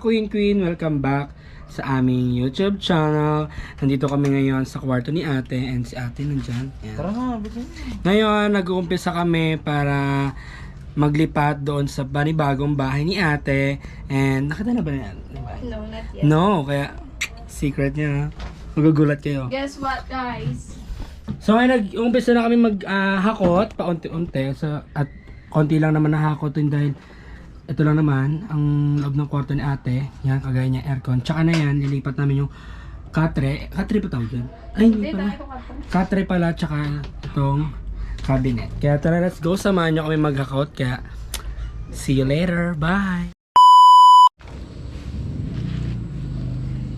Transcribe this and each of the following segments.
mga ka-Queen Queen, welcome back sa aming YouTube channel. Nandito kami ngayon sa kwarto ni ate and si ate nandyan. Yan. Tara nga, bitin. Ngayon, nag-uumpisa kami para maglipat doon sa panibagong bahay ni ate. And nakita na ba yan? No, not yet. No, kaya secret niya. Magugulat kayo. Guess what, guys? So ngayon nag-umpisa na kami mag-hakot paunti-unti so, at konti lang naman nahakot din dahil ito lang naman ang loob ng kwarto ni ate. Yan, kagaya niya aircon. Tsaka na yan, lilipat namin yung katre. Katre pa tawag yan? Ay, hindi pala. Katre pala, tsaka itong cabinet. Kaya tara, let's go. Samahan niyo kami mag-hakot. Kaya, see you later. Bye!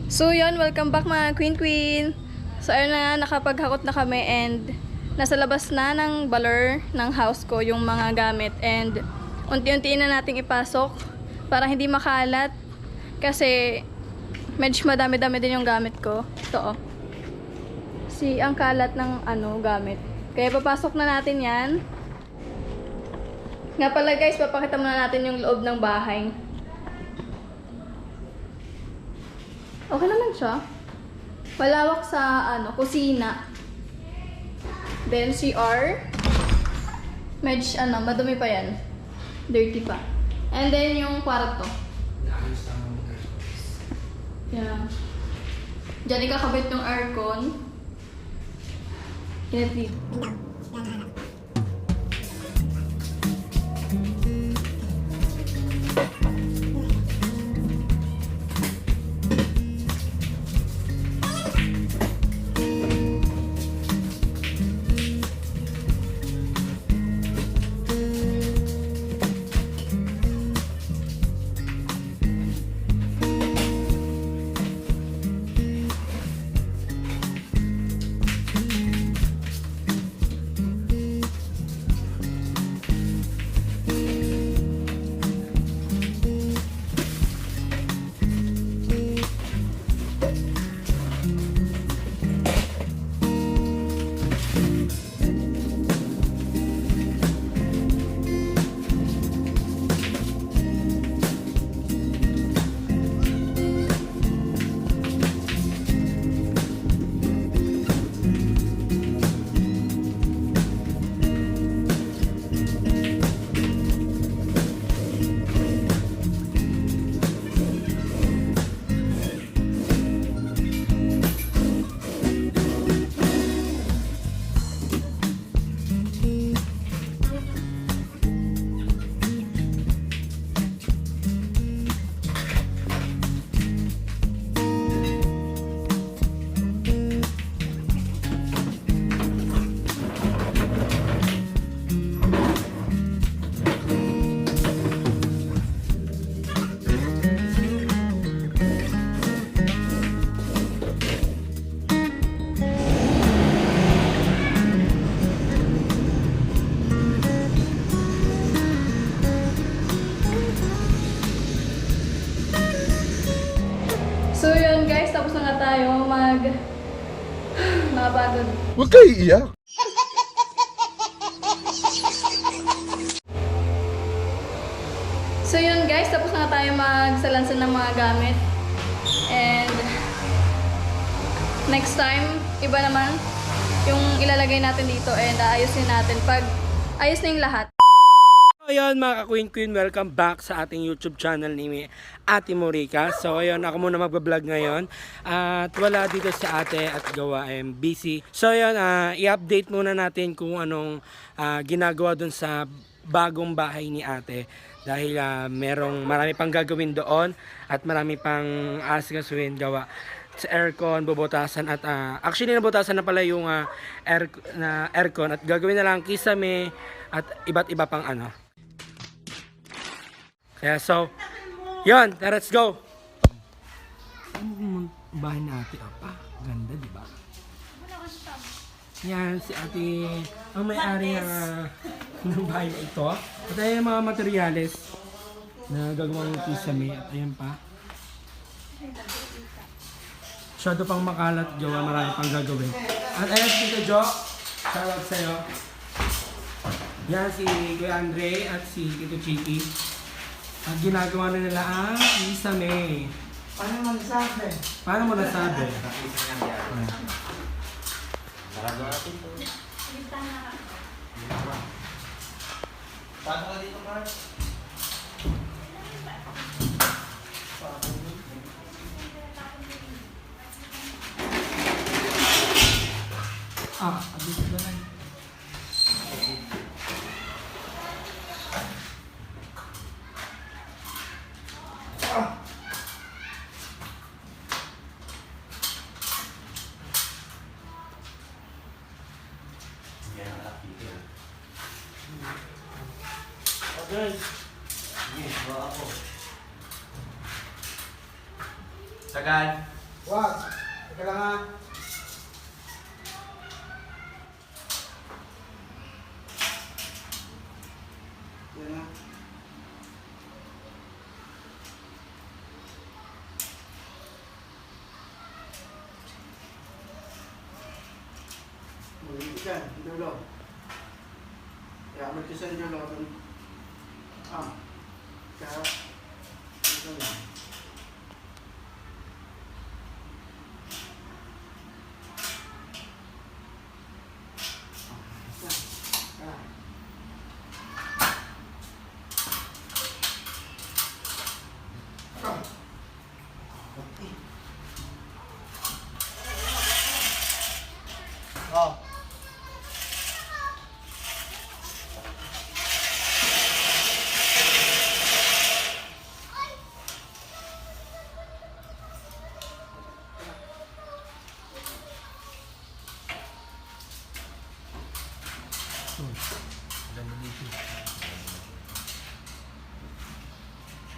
So yun, welcome back mga Queen Queen. So ayun na, nakapaghakot na kami and nasa labas na ng baler ng house ko yung mga gamit and unti-untiin na nating ipasok para hindi makalat kasi medyo madami-dami din yung gamit ko. Ito oh. Si ang kalat ng ano gamit. Kaya papasok na natin yan. Nga pala guys, papakita muna natin yung loob ng bahay. Okay naman siya. Malawak sa ano, kusina. Then CR. Medj ano, madumi pa yan. Dirty pa. And then yung kwarto. Yeah. Diyan ikakabit yung aircon. Init dito. Nakapagod. Huwag kayo iiyak. So yun guys, tapos na tayo magsalansan ng mga gamit. And next time, iba naman yung ilalagay natin dito and aayusin natin pag ayos na yung lahat. Ayun mga ka-Queen Queen, welcome back sa ating YouTube channel ni Ate Morika. So ayun, ako muna magbablog ngayon. At wala dito si ate at gawa ay busy. So ayun, ah, i-update muna natin kung anong ah, ginagawa dun sa bagong bahay ni ate. Dahil ah, merong marami pang gagawin doon at marami pang asikasuhin gawa sa aircon, bubutasan at ah, actually nabutasan na pala yung ah, air, na aircon at gagawin na lang kisame at iba't iba pang ano. Kaya so, yun, let's go! Ano bahay ni ate? Opa, ganda, di ba? Yan, si ate, ang may-ari ng, ah, ng bahay na ito. At ayan yung mga materyales na gagawang kisame. At ayan pa. Masyado pang makalat, gawa marami pang gagawin. At ayan si Tito Jo, shoutout sa'yo. Yan si Kuya Andre at si Tito Chiki. Ang ginagawa na nila ang isame. Paano man sabi? Paano mo nasabi? Sarado natin to. Paano ka dito, Mark? Ah, abis ko na. Yan ang anak dito. Okay. Sige, bawa ako. Sagad. Wag. Teka lang ha. Yan na. Muli ka, dulo. Yaman ka sa dulo. Ah. Kaya, ito lang. Oh.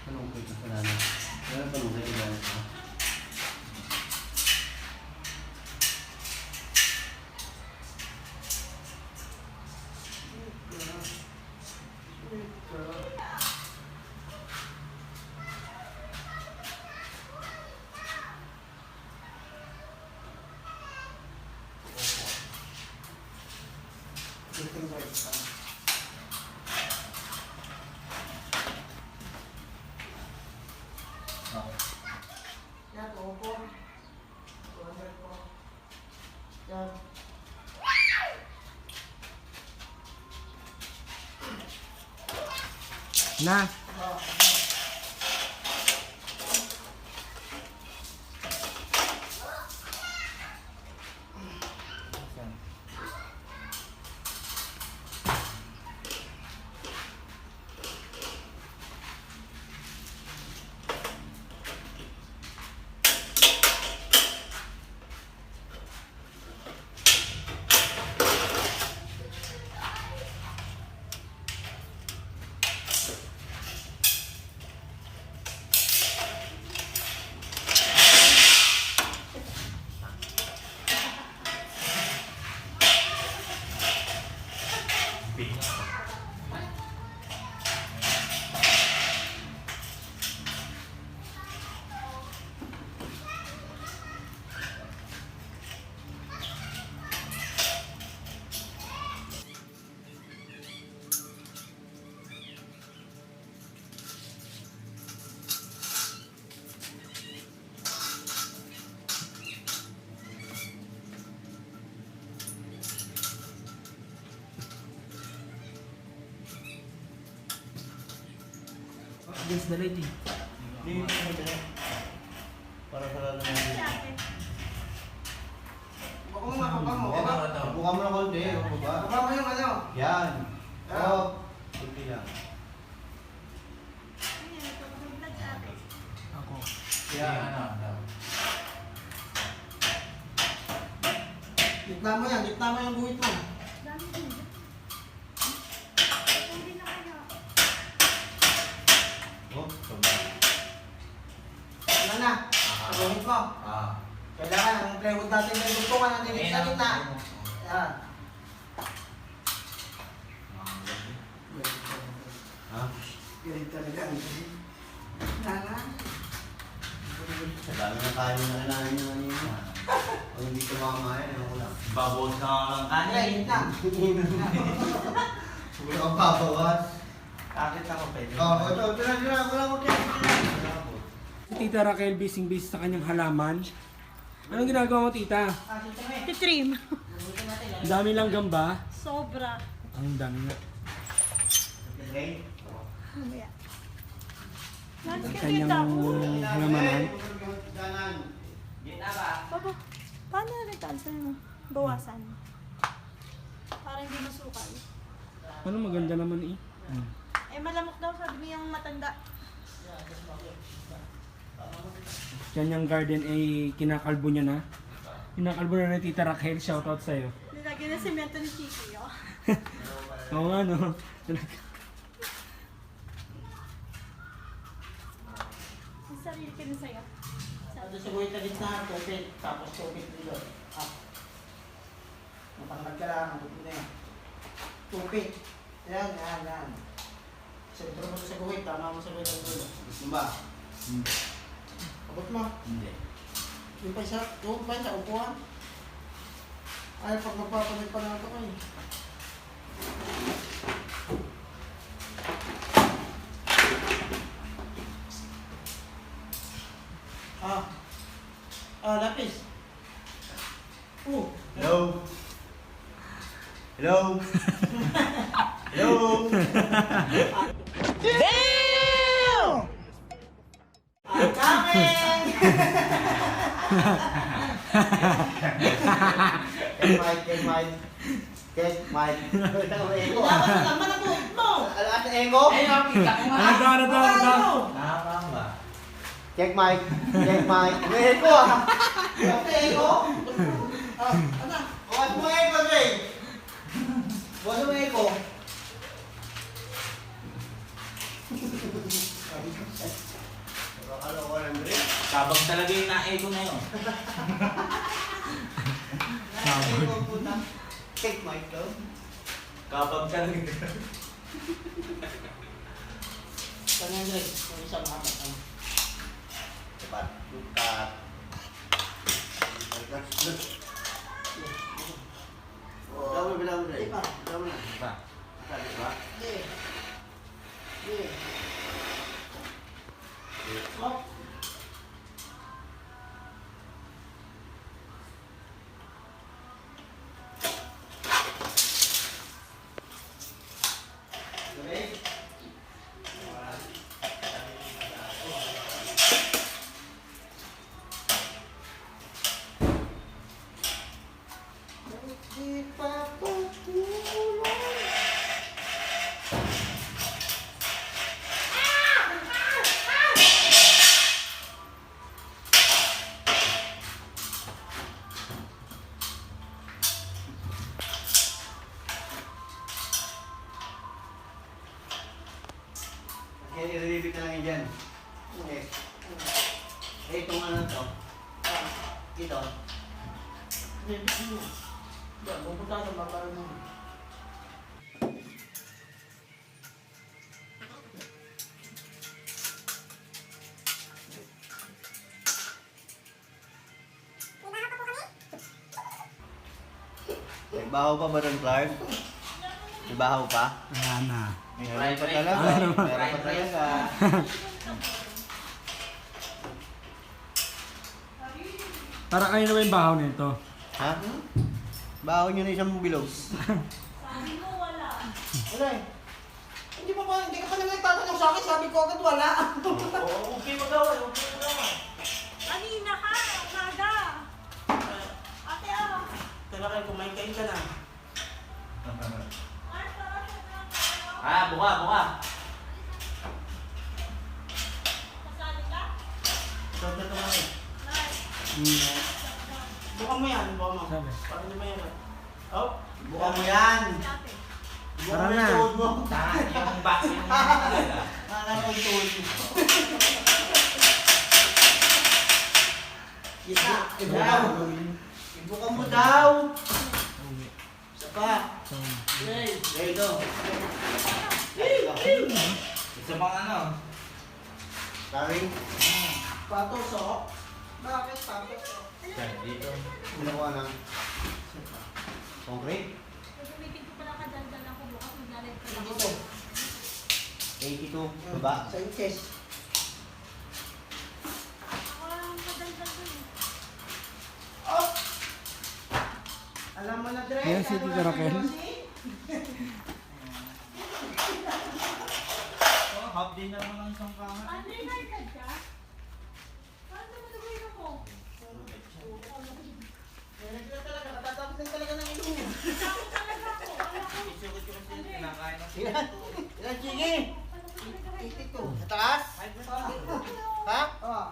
Anong kwento sa nanay? Meron pa nung nailan ko. Yan, opo. Tuwanan ko. Yan. Na. Against the lady. Hindi mo ito Para sa lalo na Baka mo mapapang mo. Baka Buka mo na konti. Ano ba? baka mo yung ano. Yan. Ah. Oh. Kunti lang. Ako. Yan. Gitna mo yan. Gitna mo yung guhit mo. Oh, sobrang. Ano na? Sa guhit mo. Ah. Kailangan ang plywood natin may gusto ka natin sa gitna. Yan. Ha? Ganito talaga. Nana. Dami ng kain na kailangan niya kanina. Pag hindi kumakain, ano ko lang. Babawas ka ng Ay, gitna. Huwag kang babawas. Akit ako pwede. Oo, ito, ito na, ito na. Wala ko kaya. Si Tita Raquel bising busy sa kanyang halaman. Anong ginagawa mo, Tita? Titrim. Ang dami lang gamba. Sobra. Ang dami nga. Mamaya. Ang kanyang halamanan. Baba, paano rin tansan mo? Bawasan. Para hindi masukal. Ano maganda naman eh. Eh, malamok daw sabi niyang matanda. Kanyang garden ay kinakalbo niya na. Kinakalbo na ni Tita Raquel. Shoutout sa'yo. Nilagyan na semento ni Chichi, oh. Oo nga no. Ang sarili ka na sa'yo. Ito sa buhay na gitna, tupit, tapos tupit dito. Ah. Matangkad ka lang, ang tupit na yan. Tupit. Yan, yan, yan. Sentro mo sa buhay, tama mo sa buhay ng dulo. Gusto ba? Abot mo. Hindi. Yung pa sa, yung pa sa upuan. Ay, pag magpapalit pa na ito ko eh. Ah. Ah, lapis. Oh. Hello? Hello? Hello? I'm coming! Cake mic, cake mic. Cake Dapat naman ang buhit mo! Ano at echo? Ay, nakita ko nga. Ano to, ano to, ano to? Nakakamba. Cake mic. Cake mic. May echo ah. Ang echo? Ah, ano? Bukas mo echo, Jay. Bukas mo rin. Kabag talaga yung na-echo na yun. Puta. Cake mic daw. Kabag talaga. Kanya Andres, kung isang hamat. Ano? Cepat. Bukat. Daw mo bilang mo, Jay. Iba. Daw mo na. Pa. Sabi ba? Hindi. May bahaw pa ba doon, Clark? May bahaw pa? Wala na. Meron pa talaga. Meron pa talaga. Para kayo na ba yung bahaw nito? Ha? Bahaw nyo na isang bilog. Wala eh. Hindi pa ba, hindi ka pa naman nagtatanong sa akin, sabi ko agad wala. Oo, okay mo daw. Okay mo daw. Kanina ka, umaga. Ate, ah. Talaga, kumain kain ka na. Ah, buka, buka. Kasali ka? Ito, ito, ito, ito. Hmm. Buka mo yan, buka mo. Sabi. Para hindi mahirap. Oh, Buka mo yan! Buka Tara mo na. yung tuhod mo. Ah, There you go. Isa pang ano. Sorry. Patos, oh. Bakit patos, oh? Dito. Ginawa ng concrete. Gagamitin ko pala ka dyan ako bukas maglalag ka Ano lang. to? 82, baba. Sa inches. Ako ang madaldal dun eh. Oh! Alam mo na, Dre. Yan si Tito Raquel. Oh, half na naman ang isang kamat. Ano yung hard ka mo nagawin ako? Talaga talaga, natatapos na talaga ng inumin. Ako talaga ako. Wala ko. Isugot ko kasi kinakain ng Ilan? Ilan, Chigi? 82. Sa taas? Ha? Oo.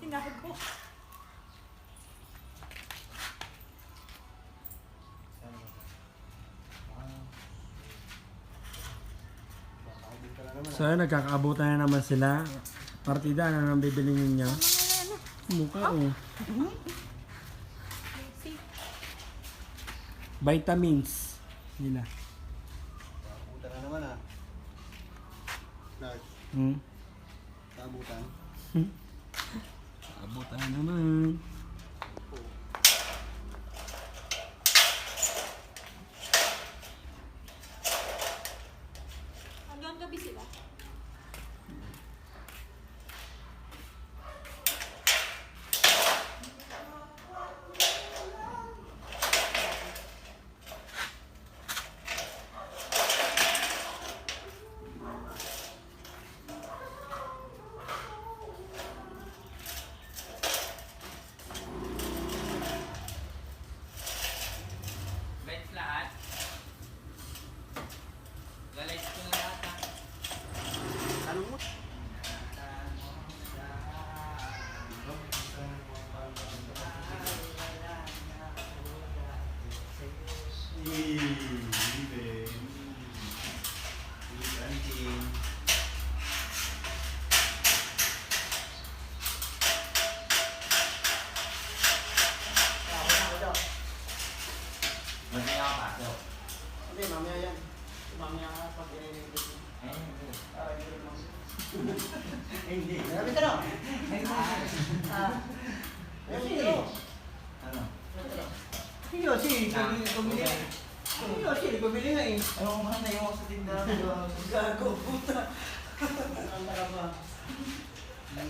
Tinago. So ayun, nagkakaabutan na naman sila. Partida, ano nang bibili ninyo? Mukha oh. Vitamins nila. Puta na naman ah. Large. Hmm? Kabutan. Abutan na naman. Hanggang gabi sila. Lights lahat. Galights ko na lahat ah. Tanong mo. Ako na ako daw. Hindi ako pasok. Hindi, mamaya yan. Mamaya ka pag i-release mo. Eh, hindi. Para hindi rin mag- Hindi. Grabe ka no? Ah. Grabe ka no? Ano? Si Yossi, bumili. bumili. Si Yossi, bumili nga eh. Ayaw ko man, ayaw ko sa tindahan. Gago, puta. Ang ba?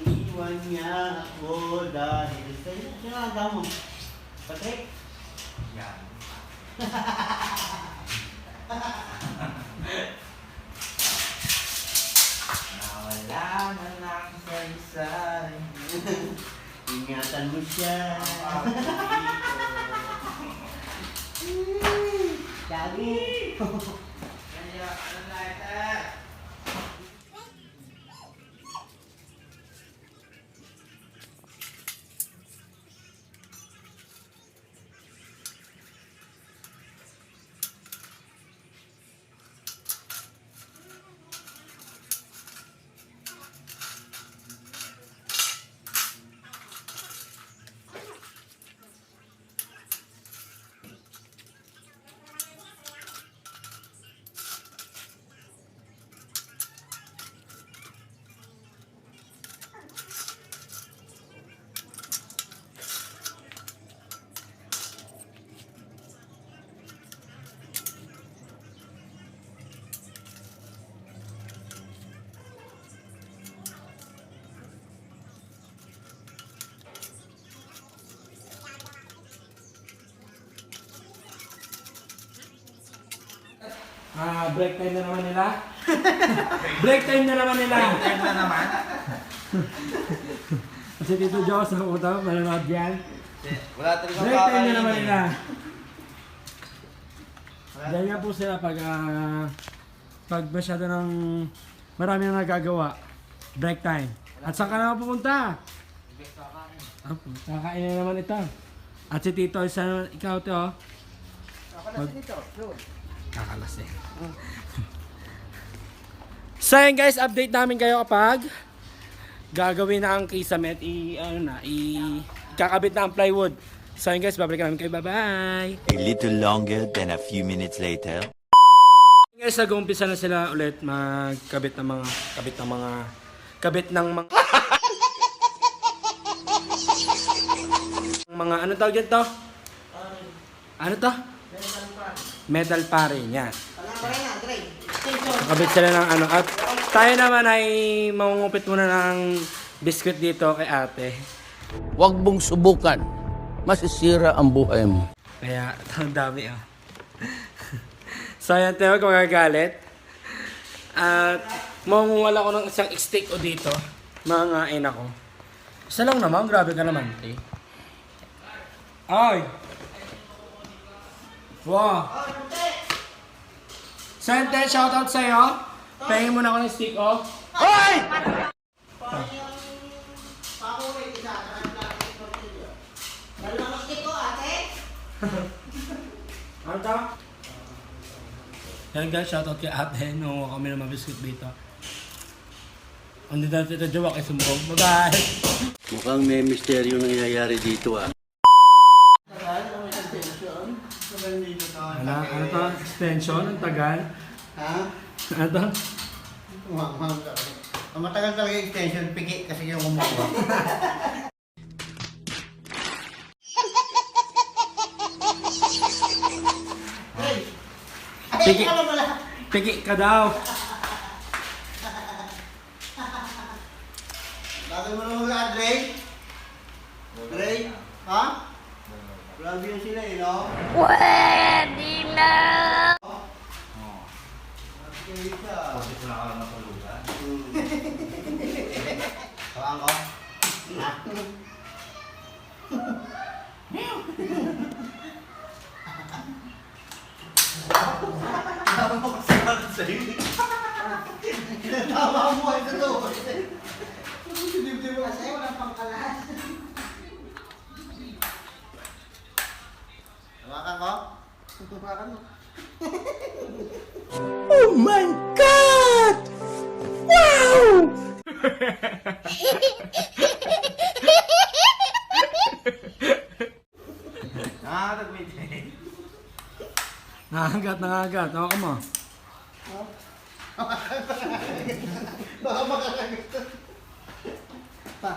Iniwan niya ako dahil sa iyo. Sino ang tao mo? Patrick? Yan. Nawala na lang sa isa. Ingatan mo siya. Gabi. Ah, break time na naman nila. break time na naman nila. Time na naman. Kasi Tito Joe sa utak, manonood yan. Wala talagang Break time na naman nila. Ganyan po sila pag ah, pag masyado ng marami na nagagawa. Break time. At saan ka na pupunta? Ah, kakain na naman ito. At si Tito, isa, ikaw to, oh. Ako na si dito. Yun. Kakalas eh. so yun guys, update namin kayo kapag gagawin na ang kisame at i, ano na, i, kakabit na ang plywood. So yun guys, babalikan namin kayo. Bye-bye! A little longer than a few minutes later. Guys, nag-uumpisa na sila ulit magkabit ng mga, kabit ng mga, kabit ng mga, mga, ano tawag dito? Ano to? Metal pare niya. Nakabit sila ng ano. At tayo naman ay mangungupit muna ng biskwit dito kay ate. Huwag mong subukan. Masisira ang buhay mo. Kaya, ang dami ah. so, ayan, tayo kung magagalit. At, mamumuwala ko ng isang steak o dito. Mangangain ako. Isa lang naman, grabe ka naman, te. Ay! Wow! Sente, shoutout sa'yo. Pahingin mo na ako ng oh. Stick ko, ate. Ano to? Yan guys, shoutout kay ate. Nangunga kami ng mga biscuit dito. Hindi na tita Jowa kay Sumbong. Bye-bye! Mukhang may misteryo nangyayari dito ah. Ano, ano to? Extension? Ang tagal? Ha? Ano to? Umamam talaga. Ang matagal talaga yung extension, piki kasi yung kumukuha. Piki. Piki ka daw! Bakit mo naman mag Dre? Dre? Ha? Grabe yun sila eh, no? Pwede na! Okay, siya. Kasi wala ka lang matulugan. Hmm. Sawaan ko? Ha? Tama mo kasi ako sa'yo. Tama mo, ito to. Dinibdib mo kasi walang pangkalas. Hawakan ko? Hawakan mo. Nakakatagmit. Nangagat, nangagat. Ako mo. Baka makakagat. Pa.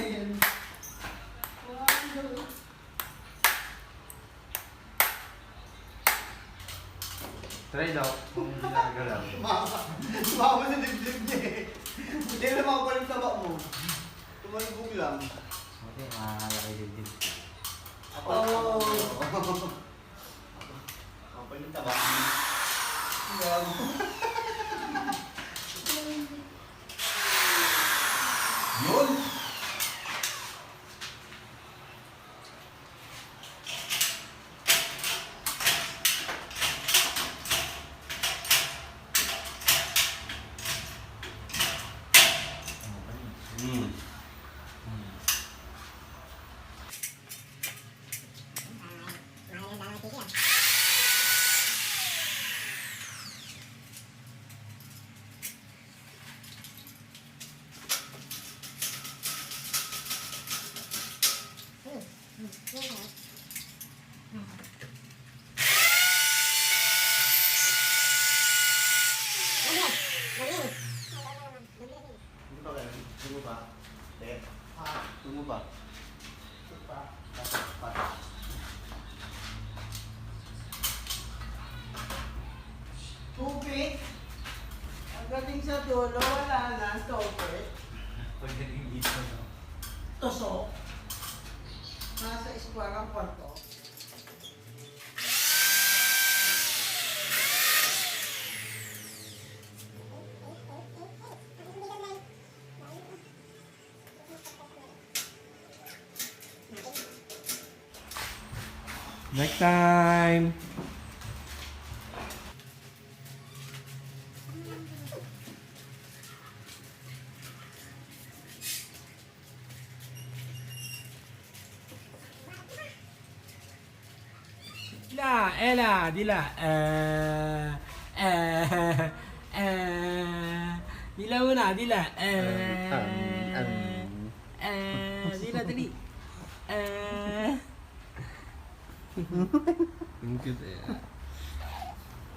Ayan. Try daw. Kung hindi nakagalaw. Mama. Mama sa dibdib niya eh. Hindi na makapalit sa bak mo. Tumalibog lang. Okay, makalaki din din. Oh. Sa bak mo. Yun! Hindi pa ganun. Tungo ba? Hindi. Ah, Tungo ba? ito pa. Tupit. Ang galing sa dulo, wala na. Tupit. Pagdating dito, no? Tusok. Nasa eskwara ang kwarto. Break time! Dila, Ella, Dila. Eh, eh, eh, Dila muna, Dila. Eh, eh,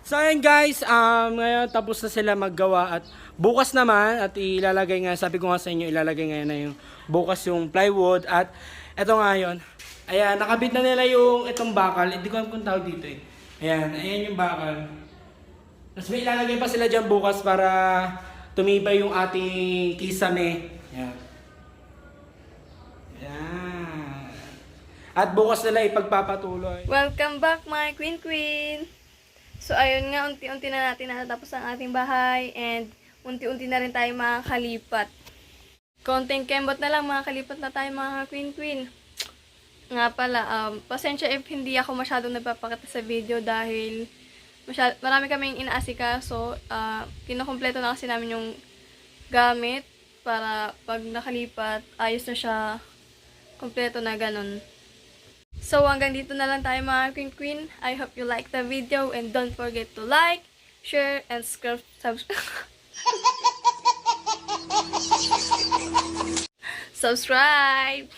So ayun guys, um, ngayon tapos na sila maggawa at bukas naman at ilalagay nga, sabi ko nga sa inyo, ilalagay ngayon na yung bukas yung plywood at eto nga yun. Ayan, nakabit na nila yung itong bakal, hindi ko alam kung tawag dito eh. Ayan, ayan yung bakal. Tapos may ilalagay pa sila dyan bukas para tumibay yung ating kisame. Ayan. Ayan. At bukas nila ipagpapatuloy. Welcome back my Queen Queen! So ayun nga, unti-unti na natin natatapos ang ating bahay and unti-unti na rin tayo makakalipat. Konting kembot na lang makakalipat na tayo mga Queen Queen. Nga pala, um, pasensya if hindi ako masyadong nagpapakita sa video dahil masyad, marami kaming inaasikaso. Uh, kinokompleto na kasi namin yung gamit para pag nakalipat, ayos na siya, kompleto na ganun. So hanggang dito na lang tayo mga Queen Queen. I hope you like the video and don't forget to like, share, and subscribe. subscribe!